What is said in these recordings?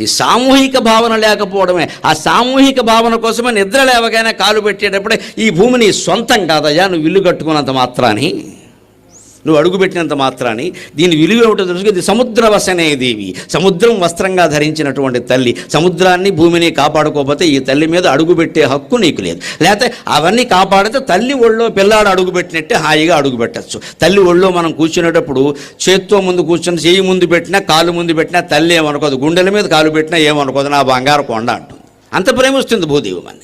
ఈ సామూహిక భావన లేకపోవడమే. ఆ సామూహిక భావన కోసమే నిద్ర లేవగానే కాలు పెట్టేటప్పుడే ఈ భూమిని సొంతం కాదయ్యా నువ్వు ఇల్లు కట్టుకున్నంత మాత్రాని నువ్వు అడుగుపెట్టినంత మాత్రాన్ని దీని విలువ ఏమిటో తెలుసు ఇది సముద్ర వసనే దేవి. సముద్రం వస్త్రంగా ధరించినటువంటి తల్లి సముద్రాన్ని భూమిని కాపాడుకోకపోతే ఈ తల్లి మీద అడుగుపెట్టే హక్కు నీకు లేదు. లేకపోతే అవన్నీ కాపాడితే తల్లి ఒళ్ళో పిల్లాడు అడుగుపెట్టినట్టే హాయిగా అడుగుపెట్టచ్చు తల్లి ఒళ్ళో మనం కూర్చునేటప్పుడు చేత్తో ముందు కూర్చొని చేయి ముందు పెట్టినా కాలు ముందు పెట్టినా తల్లి ఏమనుకోదు. గుండెల మీద కాలు పెట్టినా ఏమనుకోదు. నా బంగారు కొండ అంటుంది. అంత ప్రేమిస్తుంది భూదేవి మన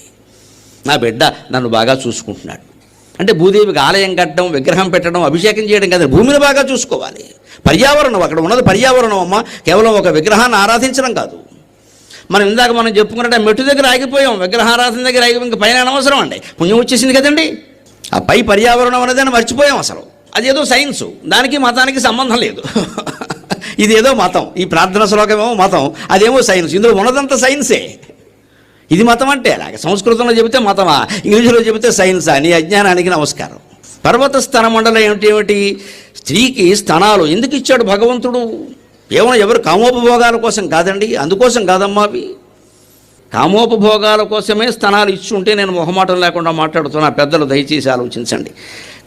నా బిడ్డ నన్ను బాగా చూసుకుంటున్నాడు. అంటే భూదేవికి ఆలయం కట్టడం విగ్రహం పెట్టడం అభిషేకం చేయడం కదా. భూమిని బాగా చూసుకోవాలి. పర్యావరణం అక్కడ ఉన్నది పర్యావరణం అమ్మ. కేవలం ఒక విగ్రహాన్ని ఆరాధించడం కాదు. మనం ఇందాక మనం చెప్పుకున్నట్టే మెట్టు దగ్గర ఆగిపోయాం. విగ్రహారాధన దగ్గర ఆగిపోయి. ఇంకా పైన అనవసరం అండి. పుణ్యం వచ్చేసింది కదండి. ఆ పై పర్యావరణం అనేది మర్చిపోయాం అసలు. అదేదో సైన్సు. దానికి మతానికి సంబంధం లేదు. ఇదేదో మతం. ఈ ప్రార్థన శ్లోకమేమో మతం. అదేమో సైన్స్. ఇందులో ఉన్నదంతా సైన్సే. ఇది మతం అంటే అలాగే. సంస్కృతంలో చెబితే మతమా? ఇంగ్లీషులో చెబితే సైన్సా? నీ అజ్ఞానానికి నమస్కారం. పర్వత స్థన మండలం ఏమిటి ఏమిటి? స్త్రీకి స్థనాలు ఎందుకు ఇచ్చాడు భగవంతుడు? కేవలం ఎవరు కామోపభోగాల కోసం కాదండి? అందుకోసం కాదమ్మా అవి. కామోపభోగాల కోసమే స్థనాలు ఇచ్చి ఉంటే నేను మొహమాటం లేకుండా మాట్లాడుతున్నా. పెద్దలు దయచేసి ఆలోచించండి.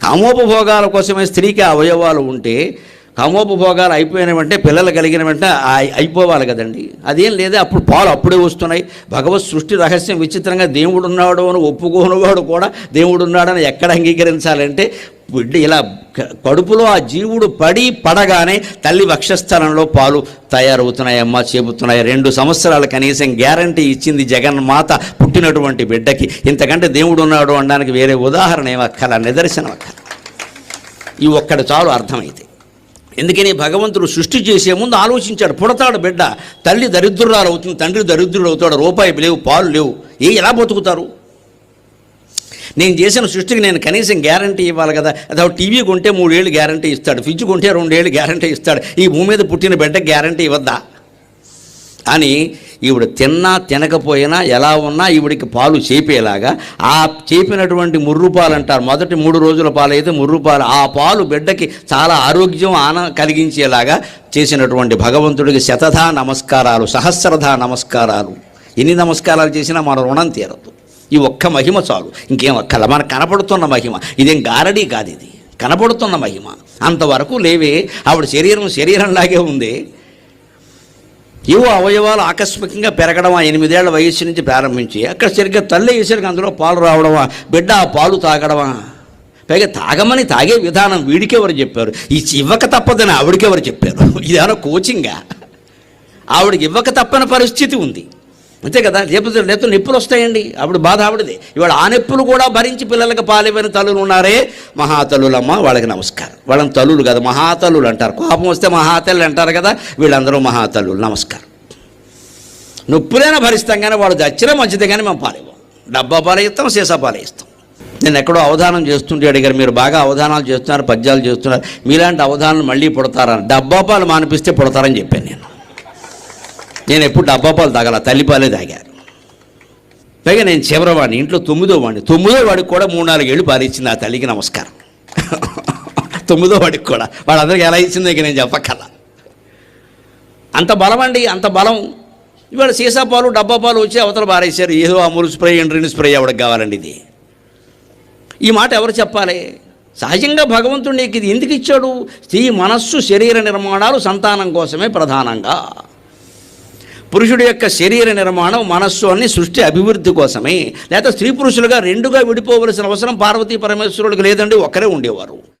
కామోపభోగాల కోసమే స్త్రీకి అవయవాలు ఉంటే కామోపభోగాలు అయిపోయిన వెంటనే పిల్లలు కలిగిన వెంటనే ఆ- అయిపోవాలి కదండి. అదేం లేదే అప్పుడు పాలు అప్పుడే వస్తున్నాయి. భగవత్ సృష్టి రహస్యం విచిత్రంగా దేవుడు ఉన్నాడు అని ఒప్పుకోనివాడు కూడా దేవుడు ఉన్నాడని ఎక్కడ అంగీకరించాలంటే బిడ్డ ఇలా కడుపులో ఆ జీవుడు పడి పడగానే తల్లి వక్షస్థలంలో పాలు తయారవుతున్నాయమ్మా చెబుతున్నాయి రెండు సంవత్సరాలు కనీసం గ్యారంటీ ఇచ్చింది జగన్మాత పుట్టినటువంటి బిడ్డకి. ఇంతకంటే దేవుడు ఉన్నాడు అనడానికి వేరే ఉదాహరణ ఏమక్కల నిదర్శనం అక్కల ఈ ఒక్కడు చాలు అర్థమైతే. ఎందుకని భగవంతుడు సృష్టి చేసే ముందు ఆలోచించాడు పుడతాడు బిడ్డ. తల్లి దరిద్రురాలు అవుతుంది తండ్రి దరిద్రుడు అవుతాడు రూపాయి లేవు పాలు లేవు. ఏ ఎలా బతుకుతారు? నేను చేసిన సృష్టికి నేను కనీసం గ్యారంటీ ఇవ్వాలి కదా. అదో టీవీ కొంటే మూడేళ్ళు గ్యారంటీ ఇస్తాడు ఫ్రిడ్జ్ కొంటే రెండేళ్ళు గ్యారంటీ ఇస్తాడు. ఈ భూమి మీద పుట్టిన బిడ్డ గ్యారంటీ ఇవ్వద్దా? అని ఈవిడ తిన్నా తినకపోయినా ఎలా ఉన్నా ఈవిడికి పాలు చేపేలాగా ఆ చేపినటువంటి ముర్రు పాలు అంటారు మొదటి మూడు రోజుల పాలు అయితే ముర్రు పాలు ఆ పాలు బిడ్డకి చాలా ఆరోగ్యం ఆన కలిగించేలాగా చేసినటువంటి భగవంతుడికి శతధా నమస్కారాలు సహస్రధా నమస్కారాలు. ఎన్ని నమస్కారాలు చేసినా మన రుణం తీరదు. ఈ ఒక్క మహిమ చాలు. ఇంకేం ఒక్కల మనకు కనపడుతున్న మహిమ. ఇదేం గారడీ కాదు ఇది. కనపడుతున్న మహిమ. అంతవరకు లేవే. ఆవిడ శరీరం శరీరంలాగే ఉంది. ఏవో అవయవాలు ఆకస్మికంగా పెరగడం ఆ ఎనిమిదేళ్ళ వయస్సు నుంచి ప్రారంభించి అక్కడ సరిగ్గా తల్లి వేసరికి అందులో పాలు రావడమా బిడ్డ ఆ పాలు తాగడమా? పైగా తాగమని తాగే విధానం వీడికెవరు చెప్పారు? ఈ ఇవ్వక తప్పదని ఆవిడకెవరు చెప్పారు? ఇదేమన్నా కోచింగా ఆవిడకి ఇవ్వక తప్పని పరిస్థితి ఉంది. అంతే కదా? లేకపోతే లేకపోతే నొప్పులు వస్తాయండి. అప్పుడు బాధ ఆవిడది. ఇవాళ ఆ నొప్పులు కూడా భరించి పిల్లలకు పాలిపోయిన తల్లులు ఉన్నారే? మహాతలులమ్మ వాళ్ళకి నమస్కారం. వాళ్ళని తల్లులు కదా మహాతల్లులు అంటారు. కోపం వస్తే మహాతల్లు అంటారు కదా? వీళ్ళందరూ మహాతల్లులు. నమస్కారం. నొప్పులైనా భరిస్తాం కానీ వాళ్ళు చచ్చినా మంచిదే కానీ మేము పాలివ్వం డబ్బా పాలయిస్తాం సీసా పాలయిస్తాం నేను ఎక్కడో అవధానం చేస్తుంటే అడిగారు మీరు బాగా అవధానాలు చేస్తున్నారు పద్యాలు చేస్తున్నారు. మీలాంటి అవధానాలు మళ్ళీ పుడతారని డబ్బా పాలు మానిపిస్తే పుడతారని చెప్పారు. నేను ఎప్పుడు డబ్బా పాలు తాగల? తల్లిపాలే తాగారు పైగా నేను చివరవాడిని ఇంట్లో తొమ్మిదో వాడిని తొమ్మిదో వాడికి కూడా మూడు నాలుగు ఏళ్ళు పాలిచ్చింది ఆ తల్లికి నమస్కారం. తొమ్మిదో వాడికి కూడా. వాళ్ళందరికీ ఎలా ఇచ్చిందో ఇక నేను చెప్పక్కల అంత బలం అండి అంత బలం. ఇవాళ సీసా పాలు డబ్బా పాలు వచ్చి అవతల బారేశారు ఏదో అమూలు స్ప్రే ఎండ్రిన్ స్ప్రే ఎవరికి కావాలండి ఇది? ఈ మాట ఎవరు చెప్పాలి? సహజంగా భగవంతుడు నీకు ఇది ఎందుకు ఇచ్చాడు? స్త్రీ మనస్సు శరీర నిర్మాణాలు సంతానం కోసమే ప్రధానంగా. పురుషుడి యొక్క శరీర నిర్మాణం మనస్సు అన్ని సృష్టి అభివృద్ధి కోసమే. లేకపోతే స్త్రీ పురుషులుగా రెండుగా విడిపోవలసిన అవసరం పార్వతీ పరమేశ్వరుడికి లేదండి ఒక్కరే ఉండేవారు.